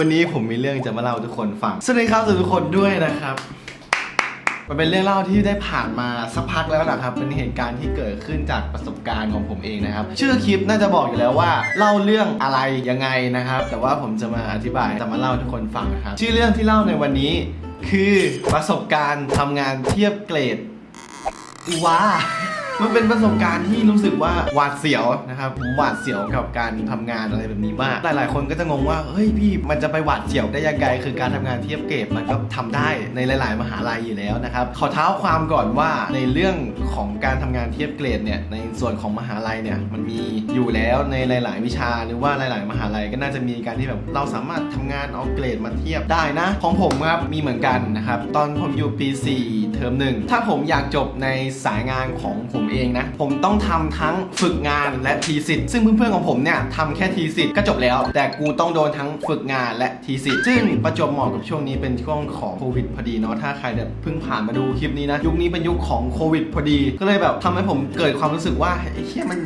วันนี้ผมมีเรื่องจะมาเล่าทุกคนฟัง สวัสดีครับทุกคนด้วยนะครับ มันเป็นเรื่องเล่าที่ได้ผ่านมาสักพักแล้วนะครับ เป็นเหตุการณ์ที่เกิดขึ้นจากประสบการณ์ของผมเองนะครับ ชื่อคลิปน่าจะบอกอยู่แล้วว่า เล่าเรื่องอะไรยังไงนะครับ แต่ว่าผมจะมาอธิบายจะมาเล่าทุกคนฟังนะครับ ชื่อเรื่องที่เล่าในวันนี้ คือประสบการณ์ทำงานเทียบเกรดว้า มันเป็นประสบการณ์ที่รู้สึกว่าหวาดเสียวนะครับผมหวาดเสียวกับการทำงานอะไรแบบนี้มาก หลาย ๆ คนก็จะงงว่าเฮ้ยพี่มันจะไปหวาดเสียวได้ยังไงคือการทำงานเทียบเกรดมันก็ทำได้ในหลาย ๆ มหาลัยอยู่แล้วนะครับขอเท้าความก่อนว่าในเรื่องของการทำงานเทียบเกรดเนี่ยในส่วนของมหาลัยเนี่ยมันมีอยู่แล้วในหลาย ๆ วิชาหรือว่าหลาย ๆ มหาลัยก็น่าจะมีการที่แบบเราสามารถทำงานเอาเกรดมาเทียบได้นะ ของผมครับมีเหมือนกันนะครับตอนผมอยู่ปี4 เทอมหนึ่งถ้าผมอยากจบในสายงานของผมเองนะ ผมต้องทำทั้งฝึกงานและทีสิทธิ์ซึ่งเพื่อนๆของผมเนี่ยทำแค่ทีสิทธิ์ก็จบแล้ว แต่กูต้องโดนทั้งฝึกงานและทีสิทธิ์ซึ่งประจวบเหมาะกับช่วงนี้เป็นช่วงของโควิดพอดีเนาะถ้าใครเนี่ยเพิ่งผ่านมาดูคลิปนี้นะยุคนี้เป็นยุคของโควิดพอดี ก็เลยแบบทำให้ผมเกิดความรู้สึกว่าไอ้เหี้ยมัน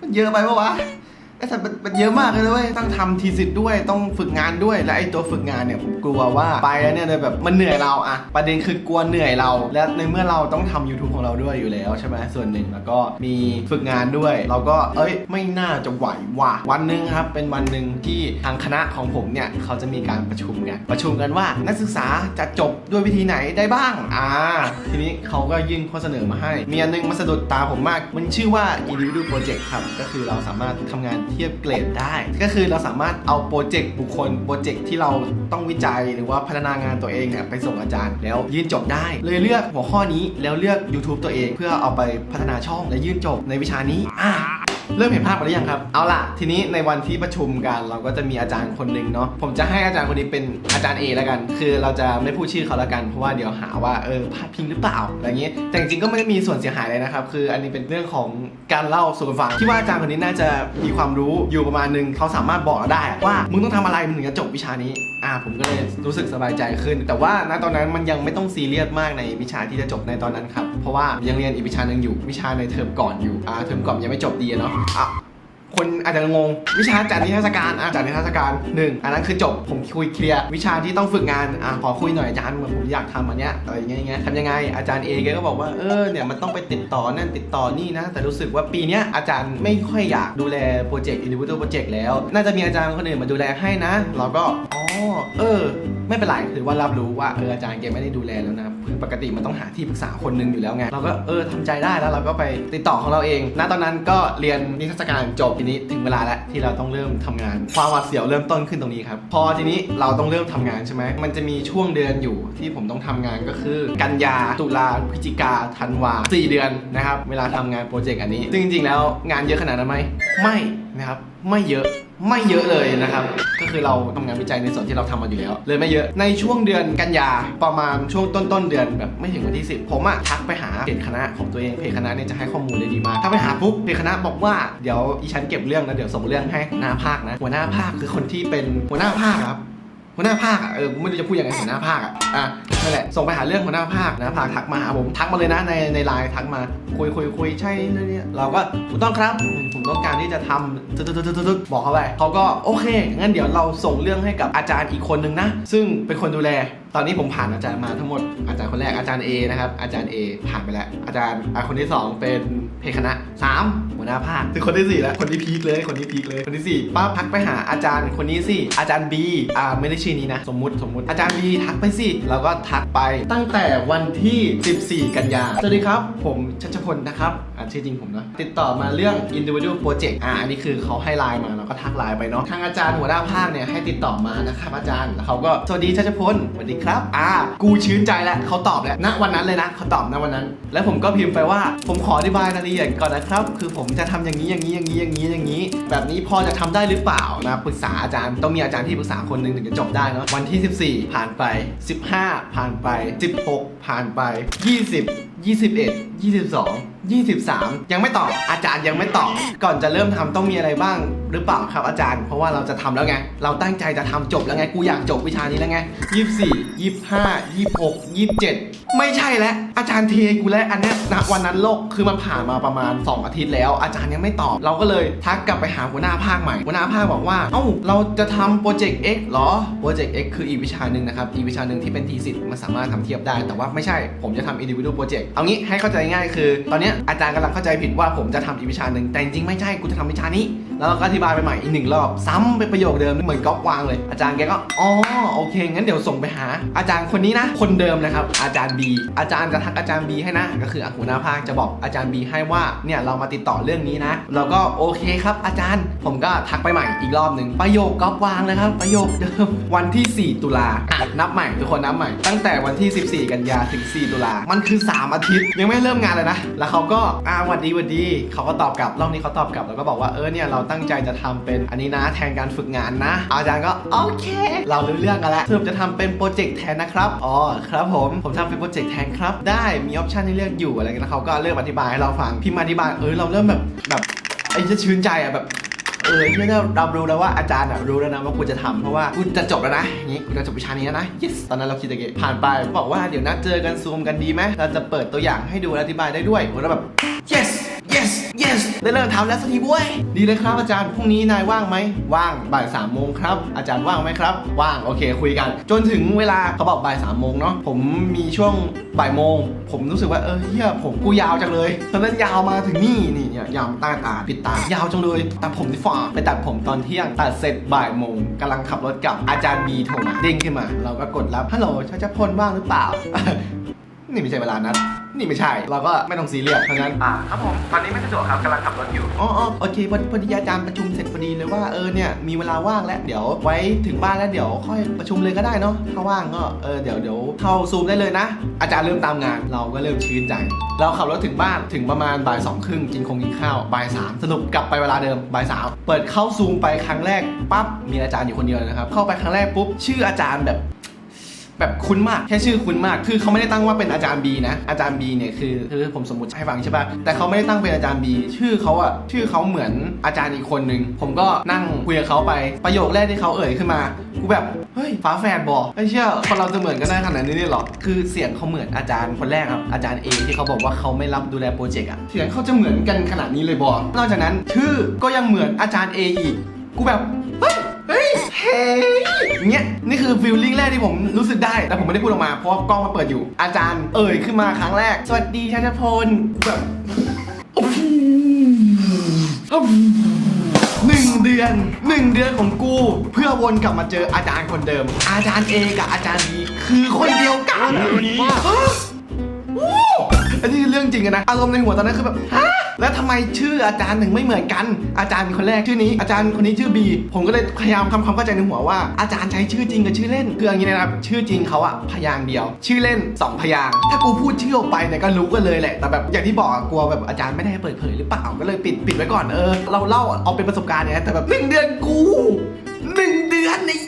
มันเยอะไปปะวะ ไอ้สัตว์มันมันเยอะมากเลยนะเว้ยต้องทำทีสิทธิ์ด้วยต้องฝึกงานด้วยและไอ้ตัวฝึกงานเนี่ยผมกลัวว่าไปแล้วเนี่ยเลยแบบมันเหนื่อยเราอะประเด็นคือกลัวเหนื่อยเรา และในเมื่อเราต้องทำ YouTube ของเราด้วยอยู่แล้วใช่ไหมส่วนหนึ่งแล้วก็มีฝึกงานด้วย เราก็เอ้ยไม่น่าจะไหวว่ะวันหนึ่งครับเป็นวันหนึ่งที่ทางคณะของผมเนี่ยเขาจะมีการประชุมกันประชุมกันว่านักศึกษาจะจบด้วยวิธีไหนได้บ้างอ่าทีนี้เขาก็ยื่นข้อเสนอมาให้มีอันหนึงมาสะดุดตาผมมาก มันชื่อว่า individual project ครับก็คือเราสามารถทำงานเทียบเกรดได้ ก็คือเราสามารถเอาโปรเจกต์บุคคลโปรเจกต์ที่เราต้องวิจัยหรือว่าพัฒนางานตัวเองเนี่ยไปส่งอาจารย์ แล้วยื่นจบได้ เลยเลือกหัวข้อนี้แล้วเลือก YouTube ตัวเอง เพื่อเอาไปพัฒนาช่องและยื่นจบในวิชานี้อ่า เริ่มเห็นภาพกันหรือยังครับ เอาล่ะ ทีนี้ในวันที่ประชุมกันเราก็จะมีอาจารย์คนหนึ่งเนาะ ผมจะให้อาจารย์คนนี้เป็นอาจารย์ A แล้วกัน คือเราจะไม่พูดชื่อเขาแล้วกัน เพราะว่าเดี๋ยวหาว่าเออพลาดพิงหรือเปล่า อะไรอย่างงี้แต่จริงๆก็ไม่ได้มีส่วนเสียหายเลยนะครับ คืออันนี้เป็นเรื่องของการเล่าสู่กันฟัง ที่ว่าอาจารย์คนนี้น่าจะมีความรู้อยู่ประมาณนึง เขาสามารถบอกเราได้ว่ามึงต้องทำอะไรมึงถึงจะจบวิชานี้ อ่าผมก็เลยรู้สึกสบายใจขึ้น แต่ว่าณตอนนั้นมันยังไม่ต้องซีเรียสมากในวิชาที่จะจบในตอนนั้นครับ เพราะว่ายังเรียนอีกวิชาหนึ่งอยู่ วิชาในเทอมก่อนอยู่อ่าเทอมก่อนยังไม่จบดีอะเนาะอะ คนอาจจะงง วิชาจัดนิทรรศการอะจัดนิทรรศการหนึ่งอันนั้นคือจบผมคุยเคลียร์วิชาที่ต้องฝึกงานอะขอคุยหน่อยอาจารย์เหมือนผมอยากทำอันเนี้ยอะไรอย่างเงี้ยอย่างเงี้ยทำยังไงอาจารย์เอแกก็บอกว่าเออเนี่ยมันต้องไปติดต่อนั่นติดต่อนี่นะ แต่รู้สึกว่าปีเนี้ยอาจารย์ไม่ค่อยอยากดูแลโปรเจกต์ individual project แล้ว น่าจะมีอาจารย์คนอื่นมาดูแลให้นะ เราก็อ๋อเออ ไม่เป็นไรถือว่ารับรู้ว่าเอออาจารย์แกไม่ได้ดูแลแล้วนะคือปกติมันต้องหาที่ปรึกษาคนหนึงอยู่แล้วไงเราก็เออทำใจได้แล้วเราก็ไปติดต่อของเราเองณตอนนั้นก็เรียนนิทรรศการจบทีนี้ถึงเวลาแล้วที่เราต้องเริ่มทำงาน ความหวาดเสียวเริ่มต้นขึ้นตรงนี้ครับพอทีนี้เราต้องเริ่มทำงานใช่ไหมมันจะมีช่วงเดือนอยู่ที่ผมต้องทำงานก็คือ กันยาตุลาพฤศจิกาธันวาสี่เดือนนะครับเวลาทำงานโปรเจกต์อันนี้ซึ่งจริงๆแล้วงานเยอะขนาดนั้นไหมไม่นะครับไม่เยอะ ไม่เยอะเลยนะครับ ก็คือเราทำงานวิจัยในส่วนที่เราทำมาอยู่แล้ว เลยไม่เยอะในช่วงเดือนกันยาประมาณช่วงต้นต้นเดือนแบบไม่ถึงวันที่ 10 ผมอะทักไปหาเพจคณะของตัวเองเพจคณะเนี่ยจะให้ข้อมูลได้ดีมากถ้าไปหาปุ๊บเพจคณะบอกว่าเดี๋ยวอีฉันเก็บเรื่องนะเดี๋ยวส่งเรื่องให้หัวหน้าภาคนะหัวหน้าภาคคือคนที่เป็นหัวหน้าภาคครับ หัวหน้าภาคอะเออผมไม่รู้จะพูดยังไงหัวหน้าภาคอะอะนั่นแหละส่งไปหาเรื่องหัวหน้าภาคนะภาคทักมาหาผมทักมาเลยนะในในไลน์ทักมาคุยคุยคุยใช่นั่นเนี่ยเราก็ถูกต้องครับผมต้องการที่จะทำตึ๊ดตึ๊ดตึ๊ดบอกเขาไปเขาก็โอเคงั้นเดี๋ยวเราส่งเรื่องให้กับอาจารย์อีกคนนึงนะ ซึ่งเป็นคนดูแลตอนนี้ผมผ่านอาจารย์มาทั้งหมดอาจารย์คนแรกอาจารย์ A นะครับอาจารย์ A ผ่านไปแล้ว อาจารย์คนที่สองเป็น เพคณะสามหัวหน้าภาคคือคนที่สี่แล้ว คนที่พีคเลย คนที่พีคเลย คนที่สี่ป้าพักไปหาอาจารย์คนนี้สิ อาจารย์ B อ่าไม่ได้ชื่อนี้นะ สมมุติสมมุติ อาจารย์ B ทักไปสิ เราก็ทักไปตั้งแต่วันที่ 14 กันยาสวัสดีครับ ผมชัชพลนะครับ อ่านชื่อจริงผมนะ ติดต่อมาเรื่อง individual project อ่าอันนี้คือเขาให้ไลน์มาเราก็ทักไลน์ไปเนาะทางอาจารย์หัวหน้าภาคเนี่ยให้ติดต่อมานะครับอาจารย์แล้วเขาก็สวัสดีชัชพลสวัสดีครับ อ่า กูชื่นใจแล้วเขาตอบแล้วณวันนั้นเลยนะเขาตอบณวันนั้น แล้วผมก็พิมพ์ไปว่าผมขออธิบายรายละเอียดก่อนนะครับ คือผมจะทำอย่างนี้อย่างนี้อย่างนี้อย่างนี้อย่างนี้ แบบนี้พอจะทำได้หรือเปล่านะปรึกษาอาจารย์ต้องมีอาจารย์ที่ปรึกษาคนหนึ่งถึงจะจบได้เนาะวันที่ 14 ผ่านไป 15 ผ่านไป 16 ผ่านไป 20 21 22 23 ยังไม่ตอบอาจารย์ยังไม่ตอบก่อนจะเริ่มทำต้องมีอะไรบ้างหรือเปล่าครับอาจารย์ เพราะว่าเราจะทำแล้วไง เราตั้งใจจะทำจบแล้วไง กูอยากจบวิชานี้แล้วไง 24 25 26 27 ไม่ใช่แล้วอาจารย์เทกูแล้วอันนี้ยณวันนั้นโลกคือมันผ่านมาประมาณ 2 อาทิตย์แล้ว อาจารย์ยังไม่ตอบ เราก็เลยทักกลับไปหาหัวหน้าภาคใหม่หัวหน้าภาคบอกว่า เอ้าเราจะทำโปรเจกต์ X เหรอโปรเจกต์ X คืออีกวิชาหนึ่งนะครับอีกวิชาหนึ่งที่เป็นทีสิทธ์มันสามารถทำเทียบได้แต่ว่าไม่ใช่ผมจะทำ individual project เอางี้ให้เข้าใจง่ายคือตอนเนี้ยอาจารย์กำลังเข้าใจผิดว่าผมจะทำอีกวิชาหนึ่งแต่จริงๆไม่ใช่กูจะทำวิชานี้ แล้วเราก็อธิบายไปใหม่อีกหนึ่งรอบซ้ำเป็นประโยคเดิมเหมือนก๊อปวางเลย อาจารย์แกก็อ๋อโอเคงั้นเดี๋ยวส่งไปหา อาจารย์คนนี้นะ คนเดิมนะครับอาจารย์ B อาจารย์จะทักอาจารย์ B ให้นะ ก็คือหัวหน้าภาคจะบอกอาจารย์ B ให้ว่าเนี่ยเรามาติดต่อเรื่องนี้นะเราก็โอเคครับ อาจารย์ ผมก็ทักไปใหม่อีกรอบหนึ่งประโยคก๊อปวางนะครับ ประโยคเดิมวันที่ 4 ตุลาอะนับใหม่ทุกคนนับใหม่ ตั้งแต่วันที่ 14 กันยาถึง 4 ตุลามันคือ 3 อาทิตย์ยังไม่เริ่มงานเลยนะแล้วเขาก็อ่าหวัดดีหวัดดีเขาก็ตอบกลับรอบนี้เขาตอบกลับแล้วก็บอกว่าเออเนี่ยเราตั้งใจจะทำเป็นอันนี้นะแทนการฝึกงานนะ อาจารย์ก็โอเค เรารู้เรื่องกันแล้วสรุปจะทำเป็นโปรเจกต์แทนนะครับอ๋อครับผมผมทำเป็นโปรเจกต์แทนครับ ได้มีออปชันให้เลือกอยู่อะไรกันแล้ยเขาก็เริ่มอธิบายให้เราฟังพิมพ์อธิบายเออเราเริ่มแบบแบบไอ้จะชื่นใจอะแบบ ออที่เราเรารู้แล้วว่าอาจารย์อะรู้แล้วนะว่ากูจะทำเพราะว่ากูจะจบแล้วนะอย่างงี้กูจะจบวิชานี้แล้วนะ yes ตอนนั้นเราคิดอย่างงี้ผ่านไปบอกว่าเดี๋ยวนัดเจอกันซูมกันดีไหมเราจะเปิดตัวอย่างให้ดูและอธิบายได้ด้วยผมก็แบบ yes yes ได้เริ่มทำแล้วสักทีบ้วยดีเลยครับอาจารย์พรุ่งนี้นายว่างไหมว่างบ่ายสามโมงครับอาจารย์ว่างไหมครับ ว่างโอเคคุยกัน จนถึงเวลาเขาบอกบ่ายสามโมงเนาะผมมีช่วงบ่ายโมง ผมรู้สึกว่าเออเฮียผมกูยาวจังเลยตอนนั้นยาวมาถึงนี่นี่เนี่ยยาวต้ตาปิดตายาวจังเลยตัดผมที่ฝ่าไปตัดผมตอนเที่ยงตัดเสร็จบ่ายโมงกำลังขับรถกลับอาจารย์บีโทรมาเด้งขึ้นมา เราก็กดรับฮัลโหลชัชพลว่างหรือเปล่านี่ไม่ใช่เวลานัด นี่ไม่ใช่ เราก็ไม่ต้องซีเรียสเพราะฉะนั้น อ่าครับผมตอนนี้ไม่สะดวกครับกำลังขับรถอยู่ อ๋ออ๋อโอเคพอพอดีอาจารย์ประชุมเสร็จพอดีเลยว่าเออเนี่ยมีเวลาว่างแล้วเดี๋ยวไว้ถึงบ้านแล้วเดี๋ยวค่อยประชุมเลยก็ได้เนาะถ้าว่างก็เออเดี๋ยวเดี๋ยวเข้าซูมได้เลยนะ อาจารย์เริ่มตามงานเราก็เริ่มชื่นใจ เราขับรถถึงบ้านถึงประมาณบ่ายสองครึ่งกินคงกินข้าวบ่ายสามสรุปกลับไปเวลาเดิมบ่ายสามเปิดเข้าซูมไปครั้งแรกปั๊บมีอาจารย์อยู่คนเดียวเลยนะครับเข้าไปครั้งแรกปุ๊บชื่ออาจารย์แบบ แบบคุ้นมากแค่ชื่อคุ้นมาก คือเขาไม่ได้ตั้งว่าเป็นอาจารย์บีนะอาจารย์บีเนี่ยคือคือผมสมมติให้ฟังใช่ปะแต่เขาไม่ได้ตั้งเป็นอาจารย์บีชื่อเขาอะชื่อเขาเหมือนอาจารย์อีกคนนึงผมก็นั่งคุยกับเขาไปประโยคแรกที่เขาเอ่ยขึ้นมากูแบบเฮ้ยฟ้าแฝดบอกไอ้เชี่ยคนเราจะเหมือนกันได้ขนาดนี้เลยหรอคือเสียงเขาเหมือนอาจารย์คนแรกครับอาจารย์เอที่เขาบอกว่าเขาไม่รับดูแลโปรเจกต์อะเสียงเขาจะเหมือนกันขนาดนี้เลยบอกนอกจากนั้นชื่อก็ยังเหมือนอาจารย์เออีกกูแบบเฮ้ยเฮ้ยเฮ้ยเงี้ย คือฟิลลิ่งแรกที่ผมรู้สึกได้ แต่ผมไม่ได้พูดออกมาเพราะว่ากล้องมาเปิดอยู่ อาจารย์เอ่ยขึ้นมาครั้งแรก สวัสดีชัชพลแบบหนึ่งเดือนหนึ่งเดือนของกู เพื่อวนกลับมาเจออาจารย์คนเดิม อาจารย์เอกับอาจารย์บีคือคนเดียวกันฮะวู้อันนี้คือเรื่องจริงอะนะอารมณ์ในหัวตอนนั้นคือแบบฮะ แล้วทำไมชื่ออาจารย์ถึงไม่เหมือนกัน อาจารย์คนแรกชื่อนี้อาจารย์คนนี้ชื่อบีผมก็เลยพยายามทำความเข้าใจในหัวว่าอาจารย์ใช้ชื่อจริงกับชื่อเล่นคืออย่างนี้นะครับชื่อจริงเขาอะพยางเดียว ชื่อเล่นสองพยางถ้ากูพูดชื่อออกไปเนี่ยก็รู้กันเลยแหละแต่แบบอย่างที่บอกกลัวแบบอาจารย์ไม่ได้เปิดเผยหรือเปล่าก็เลยปิดปิดไว้ก่อนเออเราเล่าเอาเป็นประสบการณ์เนี่ยแต่แบบหนึ่งเดือนกูหนึ่งเดือนนี้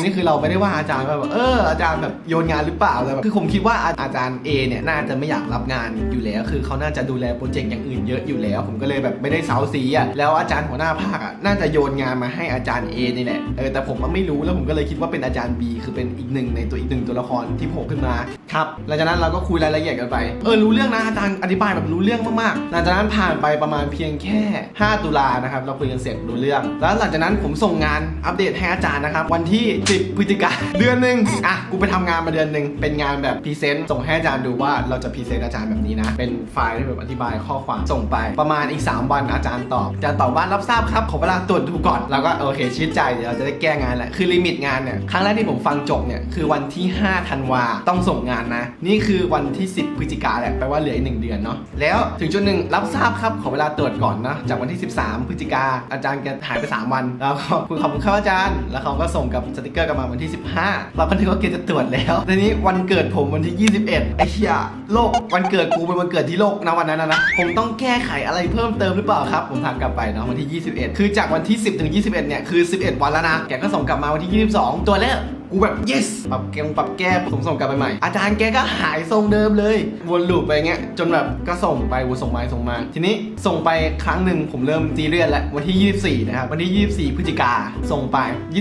นนี้คือเราไม่ได้ว่าอาจารย์ว่าแบบเอออาจารย์แบบโยนงานหรือเปล่าอะไรแบบคือผมคิดว่าอาอาจารย์ A เนี่ยน่าจะไม่อยากรับงานอยู่แล้ว คือเขาน่าจะดูแลโปรเจกต์อย่างอื่นเยอะอยู่แล้ว ผมก็เลยแบบไม่ได้เซาซีอะแล้วอาจารย์หัวหน้าภาคอะน่าจะโยนงานมาให้อาจารย์ A นี่แหละเออแต่ผมก็ไม่รู้แล้วผมก็เลยคิดว่าเป็นอาจารย์ B คือเป็นอีกหนึ่งในตัวอีกหนึ่งตัวละครที่โผล่ขึ้นมาครับหลังจากนั้นเราก็คุยรายละเอียดกันไป เออรู้เรื่องนะอาจารย์อธิบายแบบรู้เรื่องมากๆ หลังจากนั้นผ่านไปประมาณเพียงแค่ 5 ตุลานะครับเราคุยกันเสร็จรู้เรื่อง แล้วหลังจากนั้นผมส่งงานอัปเดตให้อาจารย์นะครับวันที่ 10 พฤศจิกาเดือนหนึ่งอะกูไปทำงานมาเดือนหนึ่งเป็นงานแบบพรีเซนต์ส่งให้อาจารย์ดูว่าเราจะพรีเซนต์อาจารย์แบบนี้นะเป็นไฟล์ที่แบบอธิบายข้อความส่งไปประมาณอีก 3 วันอาจารย์ตอบอาจารย์ตอบว่ารับทราบครับขอเวลาตรวจดูก่อนแล้วก็โอเคชิดใจเดี๋ยวเราจะได้แก้งานแหละคือลิมิตงานเนี่ยครั้งแรกที่ผมฟังจบเนี่ยคือวันที่ 5 ธันวาต้องส่งงานนะ นี่คือวันที่ 10 พฤศจิกาแหละแปลว่าเหลืออีกหนึ่งเดือนเนาะแล้วถึงจุดหนึ่งรับทราบครับขอเวลาตรวจก่อนนะจากวันที่ 13 พฤศจิกาอาจารย์แกหายไป 3 วัน แล้วก็คุณขอบคุณครับอาจารย์ แล้วเขาก็ส่งกับสติกเกอร์กลับมาวันที่ 15 เราก็นึกว่าเกจะตรวจแล้วทีนี้วันเกิดผมวันที่ 21ไอ้เหี้ยโลกวันเกิดกูเป็นวันเกิดที่โลกนะวันนั้นนะนะผมต้องแก้ไขอะไรเพิ่มเติมหรือเปล่าครับ ผมถามกลับไปเนาะวันที่ 21 คือจากวันที่ 10 ถึง 21 เนี่ยคือ 11 วันแล้วนะแกก็ส่งกลับมาวันที่ 22 ตัวแล้ว กูแบบ yes ปรับแกงปรับแก้ผมส่งกลับไปใหม่ อาจารย์แกก็หายทรงเดิมเลย วนลูปไปเงี้ย จนแบบก็ส่งไปวนส่งมาส่งมา ทีนี้ส่งไปครั้งหนึ่งผมเริ่มจีเรียนแล้ววันที่ 24 นะครับ วันที่ 24 พฤศจิกาส่งไป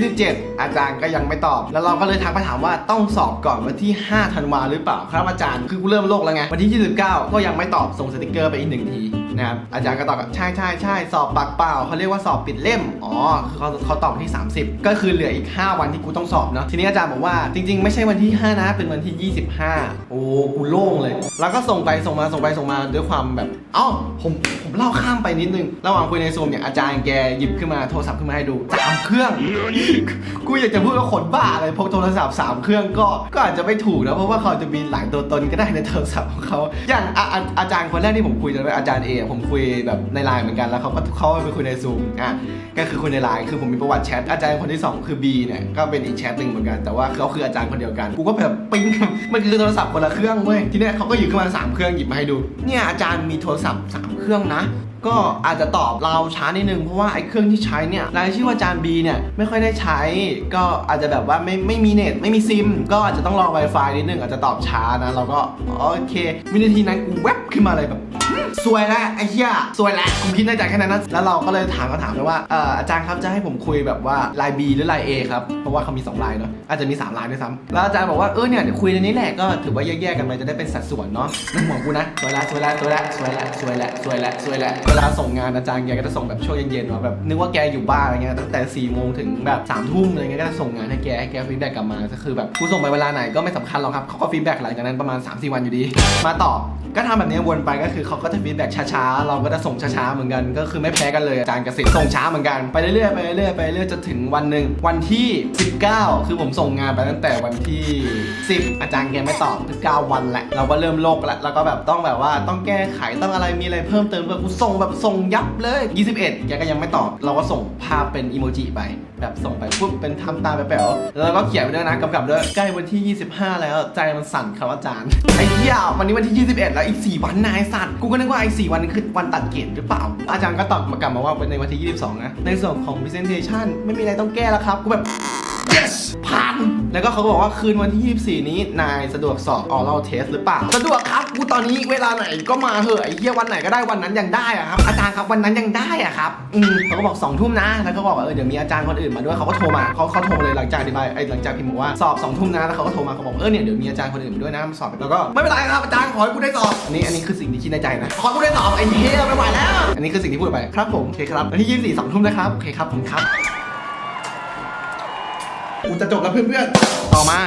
27 อาจารย์ก็ยังไม่ตอบ แล้วเราก็เลยทักไปถามว่าต้องสอบก่อนวันที่ 5 ธันวาหรือเปล่า ครับอาจารย์ คือกูเริ่มโลกแล้วไง วันที่ 29 ก็ยังไม่ตอบ ส่งสติกเกอร์ไปอีกหนึ่งที นะครับอาจารย์ก็ตอบใช่ใช่ใช่สอบปากเปล่าเขาเรียกว่าสอบปิดเล่มอ๋อคือเขาเขาตอบที่ 30 ก็คือเหลืออีก 5 วันที่กูต้องสอบเนาะทีนี้อาจารย์บอกว่าจริง ๆ ไม่ใช่วันที่ 5 นะ เป็นวันที่ 25 โอ้กูโล่งเลย แล้วก็ส่งไปส่งมาส่งไปส่งมาด้วยความแบบเอ้าผมผมเล่าข้ามไปนิดนึงระหว่างคุยในซูมเนี่ยอาจารย์แกหยิบขึ้นมาโทรศัพท์ขึ้นมาให้ดูสามเครื่องกูอยากจะพูดว่าขนบ้าอะไรพกโทรศัพท์สามเครื่องก็ก็อาจจะไม่ถูกนะเพราะว่าเขาจะมีหลายตัวตนก็ได้ในโทรศัพท์ของเขาอย่างอาอาอาจารย์คนแรกที่ผมคุยจะเป็นอาจารย์เอผมคุยแบบในไลน์เหมือนกันแล้วเขาก็เขาไปคุยในซูมอะก็คือคุยในไลน์คือผมมีประวัติแชทอาจารย์คนที่สองคือ B เนี่ยก็เป็นอีกแชทหนึ่งเหมือนกันแต่ว่าเขาคืออาจารย์คนเดียวกันกูก็แบบปิ้งมันคือโทรศัพท์คนละเครื่องเว้ยทีเนี้ยเขาก็หยิบขึ้นมาสามเครื่องหยิบมาให้ดูเนี่ยอาจารย์มีโทรศัพท์สามเครื่องนะ ก็อาจจะตอบเราช้านิดนึงเพราะว่าไอ้เครื่องที่ใช้เนี่ยรายชื่อว่าจารย์บีเนี่ยไม่ค่อยได้ใช้ ก็อาจจะแบบว่าไม่ไม่มีเน็ตไม่มีซิม ก็อาจจะต้องรอ Wi-Fi นิดนึงอาจจะตอบช้านะเราก็โอเค วินาทีนั้นกูแวบขึ้นมาเลยแบบสวยแล้วไอ้เหี้ยสวยแล้วผมคิดในใจแค่นั้นนะแล้วเราก็เลยถามคำถามไปว่าเอ่ออาจารย์ครับจะให้ผมคุยแบบว่าลน์ B หรือลน์ A ครับเพราะว่าเขามี2ลน์เนาะอาจจะมี3ลน์ด้วยซ้ำแล้วอาจารย์บอกว่าเออเนี่ยเดี๋ยวคุยในนี้แหละก็ถือว่าแยกๆกันไปจะได้เป็นสัดส่วนเนาะนั่นหมองกูนะสวยแล้วสวยแล้วสวยแล้วสวยแล้วสวยแล้วสวยแล้วสวยแล้วเวลาส่งงานอาจารย์แกก็จะส่งแบบช่วงเย็นๆว่าแบบนึกว่าแกอยู่บ้านอะไรเงี้ยตั้งแต่4ี่โมงถึงแบบ3ามทุ่มอะไรเงี้ยก็จะส่งงานให้แกให้แกฟีดแบ็กกลับมาก็คือแบบกูส่งไปเวลาไหนก็ไม่สำคัญหรอกครับเขาก็ฟีดแบ็กหลังจากนั้นประมาณ3-4วันอยู่ดี มาต่อ ก็ทำแบบนี้วนไปก็คือเขาก็จะฟีดแบ็กช้าๆ เราก็จะส่งช้าๆ เหมือนกัน ก็คือไม่แพ้กันเลยอาจารย์กสิทธิ์ส่งช้าเหมือนกัน ไปเรื่อยๆ ไปเรื่อยๆ ไปเรื่อยๆจนถึงวันหนึ่งวันที่ 19 คือผมส่งงานไปตั้งแต่วันที่ 10 อาจารย์แกไม่ตอบคือ9วันแหละ เราก็เริ่มโลกแล้วแล้วก็แบบต้องแบบว่าต้องแก้ไขต้องอะไรมีอะไรเพิ่มเติมเพื่อกูส่งแบบส่งยับเลย 21 แกก็ยังไม่ตอบ เราก็ส่งภาพเป็นอีโมจิไปแบบส่งไปปุ๊บเป็นทำตาแป๋วๆแล้วก็เขียนไปด้วยนะกำกับด้วยใกล้วันที่ 25 แล้วใจมันสั่นครับอาจารย์ไอ้เหี้ยวันนี้วันที่ 21แล้วอีก 4 วันนายสัตว์ กูก็นึกว่าไอ้4วันคือวันตัดเกรดหรือเปล่า อาจารย์ก็ตอบมากลับมาว่าเป็นในวันที่ 22 นะ ในส่วนของ presentation ไม่มีอะไรต้องแก้แล้วครับ กูแบบ yes ผ่าน แล้วก็เขาบอกว่าคืนวันที่ 24 นี้นายสะดวกสอบ oral test หรือเปล่า สะดวกครับกูตอนนี้เวลาไหนก็มาเหอะไอ้เหี้ยวันไหนก็ได้วันนั้นยังได้อะครับอาจารย์ครับวันนั้นยังได้อะครับอืมเขาก็บอก2ทุ่มนะแล้วก็บอกว่าเออเดี๋ยวมีอาจารย์คนอื่นมาด้วยเขาก็โทรมาเขาเขาโทรเลยหลังจากอธิบายไอ้หลังจากพิมพ์บอกว่าสอบ2ทุ่มนะแล้วเขาก็โทรมาเขาบอกเออเนี่ยเดี๋ยวมีอาจารย์คนอื่นมาด้วยนะมาสอบแล้วก็ไม่เป็นไรครับอาจารย์ขอให้กูได้สอบอันนี้อันนี้คือสิ่งที่คิดในใจนะขอให้กูได้สอบไอ้เหี้ยไม่ไหวแล้ว อันนี้คือสิ่งที่พูดไปครับผมโอเคครับวันที่ 24 2ทุ่มนะครับโอเคครับผมครับ กูจะจบแล้วเพื่อนๆ ต่อมา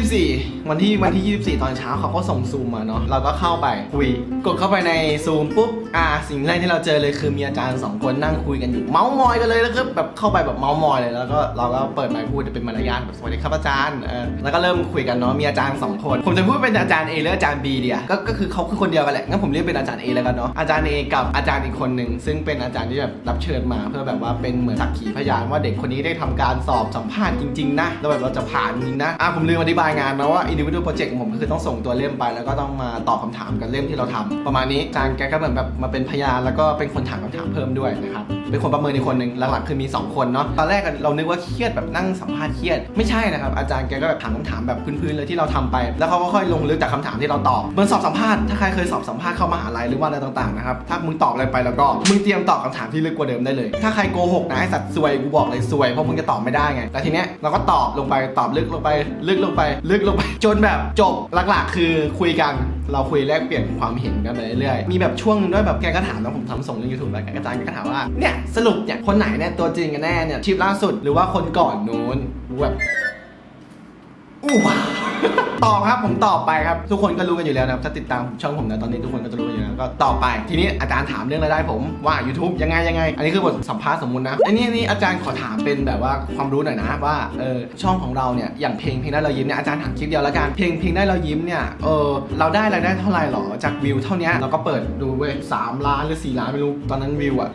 24 วันที่วันที่ 24 ตอนเช้าเขาก็ส่งซูมมาเนาะเราก็เข้าไปคุย กดเข้าไปในซูมปุ๊บอ่าสิ่งแรกที่เราเจอเลยคือมีอาจารย์2คนนั่งคุยกันอยู่เมาส์มอยกันเลยแล้วก็แบบเข้าไปแบบเมาส์มอยเลยแล้วก็เราก็เปิดไมค์พูดจะเป็นมารยาทแบบสวัสดีครับอาจารย์เออแล้วก็เริ่มคุยกันเนาะมีอาจารย์2คน ผมจะพูดเป็นอาจารย์ A หรืออาจารย์ B เดียก็ก็คือเขาคือคนเดียวกันแหละงั้นผมเรียกเป็นอาจารย์ A แล้วกันเนาะอาจารย์ A กับอาจารย์อีกคนหนึ่งซึ่งเป็นอาจารย์ที่แบบรับเชิญมา เพื่อแบบว่าเป็นเหมือนสักขีพยานว่าเด็กคนนี้ได้ทำการสอบสัมภาษณ์จริงๆนะแล้วแบบเราจะผ่านจริงนะอะผมลืมอธิบายงานนะว่า individual project ของผมก็คือต้องส่งตัวเล่มไป แล้วก็ต้องมาตอบคำถามกับเล่มที่เราทำประมาณนี้อาจารย์แกก็เหมือนแบบมาเป็นพยานแล้วก็เป็นคนถามคำถามเพิ่มด้วยนะครับ เป็นคนประเมินอีกคนหนึ่งหลักๆคือมี 2 คนเนาะตอนแรกเรานึกว่าเครียดแบบนั่งสัมภาษณ์เครียดไม่ใช่นะครับอาจารย์แกก็แบบถามคำถามแบบพื้นๆเลยที่เราทำไป แล้วเขาก็ค่อยลงลึกจากคำถามที่เราตอบเหมือนสอบสัมภาษณ์ถ้าใครเคยสอบสัมภาษณ์เข้ามหาลัยหรือว่าอะไรต่างๆนะครับถ้ามึงตอบอะไรไปแล้วก็มึงเตรียมตอบคำถามที่ลึกกว่าเดิมได้เลย ถ้าใครโกหกนะไอ้สัตว์ซวยกูบอกเลยซวยเพราะมึงจะตอบไม่ได้ไงแต่ทีเนี้ยเราก็ตอบลงไปตอบลึกลงไป ลึกลงไป ลึกลงไป จนแบบจบหลักๆ คือคุยกัน เราคุยแลกเปลี่ยนความเห็นกันไปเรื่อยๆ มีแบบช่วงหนึงด้วยแบบแกก็ถามนะผมทำส่งในยูทูบแล้วแกก็อาจารย์แกก็ถามว่าเนี่ยสรุปเนี่ยคนไหนเนี่ยตัวจริงกันแน่เนี่ยทริปล่าสุดหรือว่าคนก่อนนู้นกูแบบอู้ว้าว ตอบครับผมตอบไปครับ ทุกคนก็รู้กันอยู่แล้วนะครับถ้าติดตามช่องผมนะตอนนี้ทุกคนก็จะรู้กันอยู่แล้วก็ตอบไป ทีนี้อาจารย์ถามเรื่องรายได้ผมว่า YouTube ยังไงยังไง อันนี้คือบทสัมภาษณ์สมมุตินะอ้นี่นี่อาจารย์ขอถามเป็นแบบว่าความรู้หน่อยนะว่าเออช่องของเราเนี่ยอย่างเพลงเพลงได้เรายิ้มเนี่ยอาจารย์ถามคลิปเดียวล้วกันเพลงเพลงได้เรายิ้มเนี่ยเออเราได้รายได้เท่าไหร่หรอจากวิวเท่านี้เราก็เปิดดูเว้ยสามล้านหรือสี่ล้านไม่รู้ตอนนั้นวิวอะ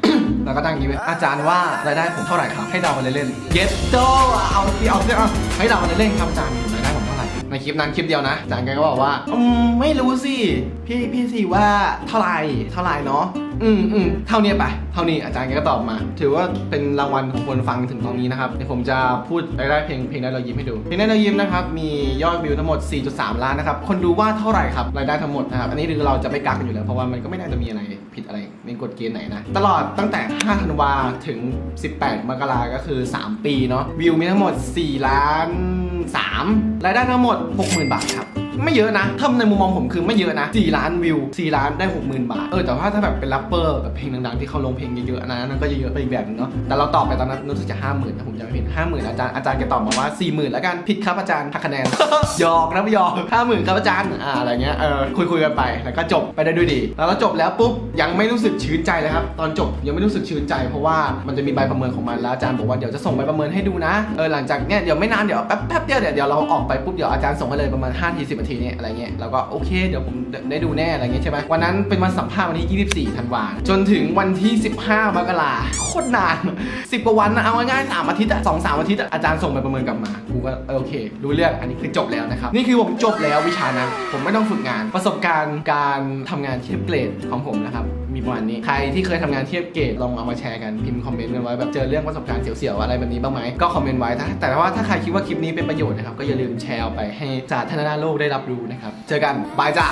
แล้วก็ตั้งอย่างนี้เว้อาจารย์ว่ารายได้ผมเท่าไหร่ครับให้เดากันเล่นๆเย็ดโตเอาเอาเอาให้เดากันเล่นๆครับอาจารย์ ในคลิปนั้นคลิปเดียวนะอาจารย์แกก็บอกว่า อืมไม่รู้สิ พี่พี่สิว่าเท่าไหร่เท่าไหร่เนาะ อืมอืมเท่านี้ไป เท่านี้อาจารย์แกก็ตอบมา ถือว่าเป็นรางวัลของคนฟังถึงตรงนี้นะครับ เดี๋ยวผมจะพูดรายได้เพลงเพลงได้เรายิ้มให้ดู เพลงได้เรายิ้มนะครับ มียอดวิวทั้งหมด 4.3 ล้านนะครับ คนดูว่าเท่าไหร่ครับ รายได้ทั้งหมดนะครับ อันนี้คือเราจะไม่กักกันอยู่แล้ว เพราะว่ามันก็ไม่น่าจะมีอะไรผิดอะไร ม่กฎเกณฑ์ไหนนะ ตลอดตั้งแต่ 5 ธันวาถึง 18 มกราก็คือ 3 ปีเนาะวิวมีทั้งหมด 4 ล้าน 3 รายได้ทั้งหมด 60,000 บาทครับ ไม่เยอะนะถ้าในมุมมองผมคือไม่เยอะนะ 4 ล้านวิว 4 ล้านได้ 60,000 บาท เออแต่ว่าถ้าแบบเป็นแรปเปอร์แบบเพลงดังๆ ที่เขาลงเพลงเยอะๆอันนั้นก็เยอะๆไปอีกแบบนึงเนาะแต่เราตอบไปตอนนั้นรู้สึกจะ 50,000นะผมจำไม่ผิด50,000 อาจารย์อาจารย์แกตอบมาว่า 40,000แล้วกันผิดครับอาจารย์หักคะแนนหยอกนะไม่หยอก50,000ครับอาจารย์อ่าอะไรเงี้ยเออคุยๆกันไปแล้วก็จบไปได้ด้วยดี แล้วเราจบแล้วปุ๊บยังไม่รู้สึกชื้นใจเลยครับตอนจบยังไม่รู้สึกชื้นใจ เพราะว่ามันจะมีใบประเมินของมันแล้วอาจารย์บอกว่าเดี๋ยวจะส่งใบประเมินให้ดูนะเออหลังจากเนี้ยเดี๋ยวไม่นานเดี๋ยวแป๊บแป๊บเดี๋ยวเดี๋ยวเราออกไปปุ๊บเดี๋ยวอาจารย์ส่งให้เลยประมาณ5ที10นาทีนี้อะไรเงี้ยแล้วก็โอเคเดี๋ยวผมได้ดูแน่อะไรเงี้ยใช่ไหมวันนั้นเป็นวันสัมภาษณ์วันที่ 24ธันวาจนถึงวันที่ 15มกราโคตรนาน 10 กว่าวันนะเอาง่ายๆ3อาทิตย์อะสองสามอาทิตย์อะอาจารย์ส่งไปประเมินกลับมากูก็โอเครู้เรื่องอันนี้คือจบแล้วนะครับนี่คือผมจบแล้ววิชานั้น ผมไม่ต้องฝึกงานประสบการณ์การทำงานเชฟเกรดของผมนะครับีประมาณนี้ ใครที่เคยทำงานเทียบเกรดลองเอามาแชร์กันพิมพ์คอมเมนต์กันไว้แบบเจอเรื่องประสบการณ์เสียวๆอะไรแบบนี้บ้างไหมก็คอมเมนต์ไว้ถ้าแต่ว่าถ้าใครคิดว่าคลิปนี้เป็นประโยชน์นะครับก็อย่าลืมแชร์ออกไปให้สาธารณโลกได้รับรู้นะครับเจอกันบายจ้า